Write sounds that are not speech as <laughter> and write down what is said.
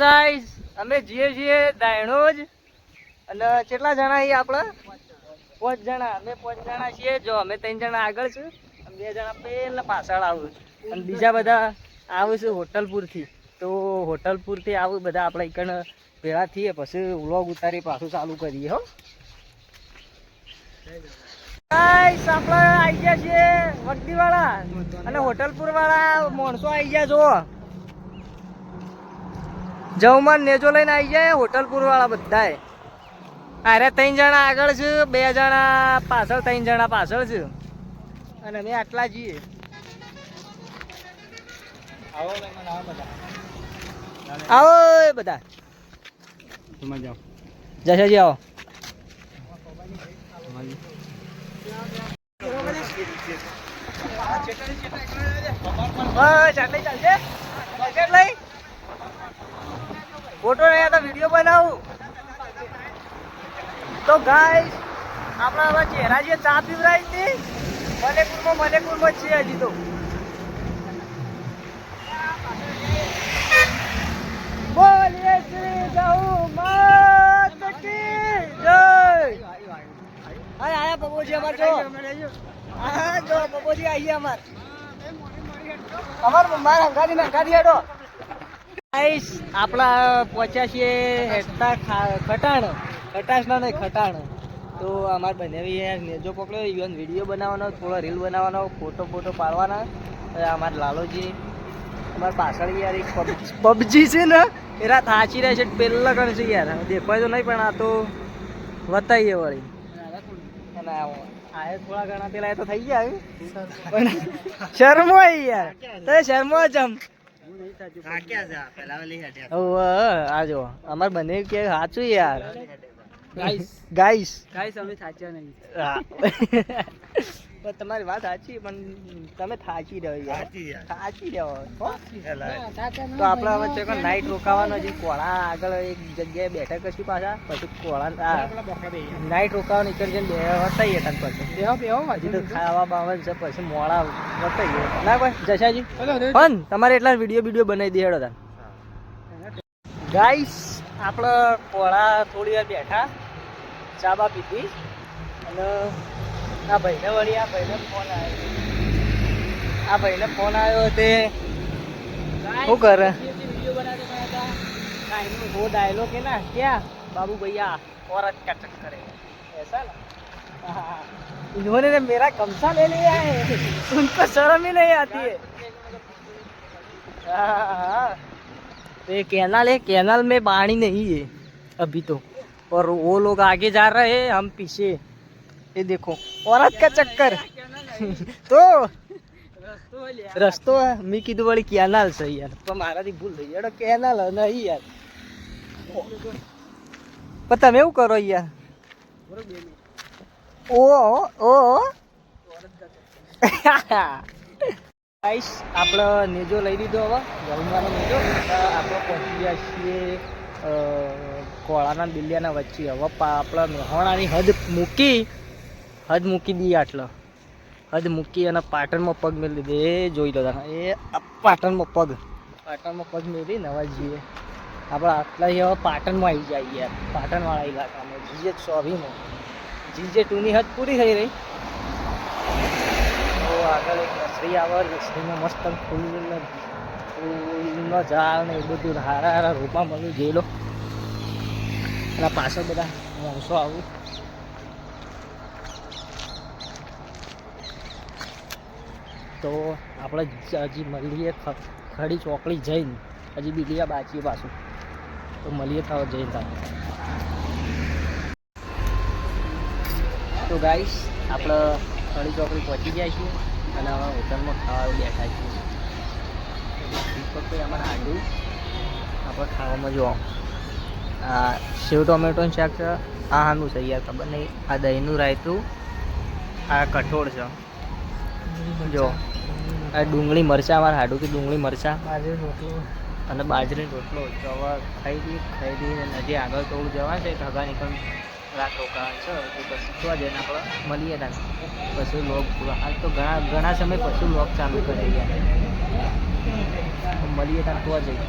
Guys અમે જઈએ છીએ દાયણોજ. અને કેટલા જણા એ આપણે? પાંચ જણા. અમે પાંચ જણા છીએ. જો, અમે ત્રણ જણા આગળ છે. બે જણા પહેલા પાછળ આવું અને બીજા બધા આવું છે હોટલપુરથી. તો હોટલપુરથી આવું બધા આપણે એકણ ભેળા થઈએ. પછી વ્લોગ ઉતારી પાછું ચાલુ કરીએ, હો. ગાઈસ આપણે આવી ગયા છીએ વગડીવાળા અને હોટલપુર વાળા માણસો આવી ગયા, જુઓ. જવમાન નેજો લઈને આવી જાય હોટલપુર વાળા બધાય. અરે ત્રણ જણા આગળ છે બે જણા પાછળ ત્રણ જણા પાછળ છે. અને અમે આટલા જઈએ આવો બધા. જશાજી આવો. બસ આટલી ચાલશે? ચાલશે ફોટો નહીં તો વીડિયો બનાવું. તો ગાઈસ આપણા હવે ચહેરા જે ચા પીવરાય છે મલેકુરમાં મલેકુરમાં છે હજી તો. બોલીએ શ્રી ગૌ માત કી જય. આયા બબોજી અમાર જો. હા આઈએ અમાર. અમાર માર હંગાડી ના હંગાડી હેડો. ગાઈસ આપણા પહોંચ્યા છીએ હેઠતા ખટાણ. ખટાશના નહીં ખટાણ. તો અમારે બનાવી નેજો પકડ્યો ઇવન વીડિયો બનાવવાનો થોડો રીલ બનાવવાનો ફોટો ફોટો પાડવાના. અમારે લાલોજી અમારે પાછળ યાર એક પબજી છે ને એરા થાચી રહે છે પેલા ગણ છે યાર. દેખાય તો નહીં પણ આ તો વતાઈએ વળી. અને આ આ થોડા ઘણા પેલા એ તો થઈ ગયા પણ શર્મો યાર. તો શરમો જમ ઓવે, આ જો અમાર બંને કે સાચું યાર. ગાઈસ ગાઈસ ગાઈસ અમે સાચા નહીં. <laughs> પણ તમારી વાત સાચી પણ તમે થાચી રહ્યો યાર. થાચી રહ્યો. તો આપણા હવે છે નાઈટ રોકાવાનો છે? કોળા આગળ એક જગ્યાએ બેઠા કશું પાછા? પછી કોળા નાઈટ રોકાવા નીકળી બે વસાઈએ તન પછી. બેહો બેહો હજી તો ખાવા બાવા છે પછી મોડા વસાઈએ ના ભાઈ જશાજી. પણ તમારે એટલા વીડિયો વીડિયો બનાવી દે હેડો તાર ગાઈસ આપણે કોળા થોડી વાર બેઠા ચા બા પીધી. અને આ ભાઈને વળી આ ભાઈને ફોન આવ્યો આ ભાઈને ફોન આવ્યો તે શું કરે वो डायलॉग है ना क्या बाबू भैया औरत का चक्कर है ऐसा ना हाँ, इन्होंने ने मेरा कमसा ले लिया है उनको शर्म ही नहीं आती है हाँ, हाँ। तो ये कैनाल है कैनाल में पानी नहीं है अभी तो और वो लोग आगे जा रहे हैं हम पीछे ये देखो औरत का चक्कर <laughs> तो રસ્તો મેં કીધું વળી કેનાલ છે યાર પણ મારાથી ભૂલ થઈ યાર કેનાલ નહીં યાર પણ તમે એવું કરો યાર ઓ ઓ ગાઈસ આપણે નેજો લઈ લીધો હવે ગરમવાનો નેજો તો આપણે પહોંચી ગયા છીએ અ, કોળાના બિલિયાના વચ્ચે હવે પા- આપણે મેહોણાની હદ મૂકી હદ મૂકી દઈએ આટલો. હદ મૂકી અને પાટણમાં પગ મેળવી દે એ જોઈ લો એ પાટણમાં પગ. પાટણમાં પગ મેળવી નવા જઈએ આપણે આટલા હવે પાટણમાં આવી જાય યાર. પાટણવાળા ઇલાકામાં જીજે ચોવીમાં જીજે ટુની હદ પૂરી થઈ રહી. તો આગળ એક નસરી આવે નસરીમાં મસ્ત ફૂલ ફૂલનો ઝાડ ને એ બધું હારા હારા રોપા મળ્યું. જોઈ લો. અને પાછળ બધા માણસો આવું. તો આપણે હજી મળીએ ખડી ચોકડી જઈને. હજી બીલિયા બાચીએ પાછું. તો મળીએ થાવ જઈને થાવ તો ગાઈશ આપણે ખડી ચોકડી પહોંચી ગયા છીએ અને હવે હોટલમાં ખાવા બેઠા છીએ. અમારે આડું. આપણે ખાવામાં જોવા. આ સેવ ટોમેટોનું શાક છે. આ હાનું છે યાર ખબર નહીં. આ દહીંનું રાયતું. આ કઠોળ છે. જો. આ ડુંગળી મરચાં મારે હાડું કે ડુંગળી મરચાં. બાજરી રોટલો. અને બાજરી રોટલો. ચવા ખાઈ દી ખાઈ દી અને હજી આગળ થોડું જવા છે ઢગા નીકળ રાત રોકાણ છે. તો પછી જોવા જઈને આપણે મળીએ તા પશુ લોક આજ તો ઘણા ઘણા સમય પશુ લોક ચાલુ કરી ગયા મળીએ તા જોવા જઈએ.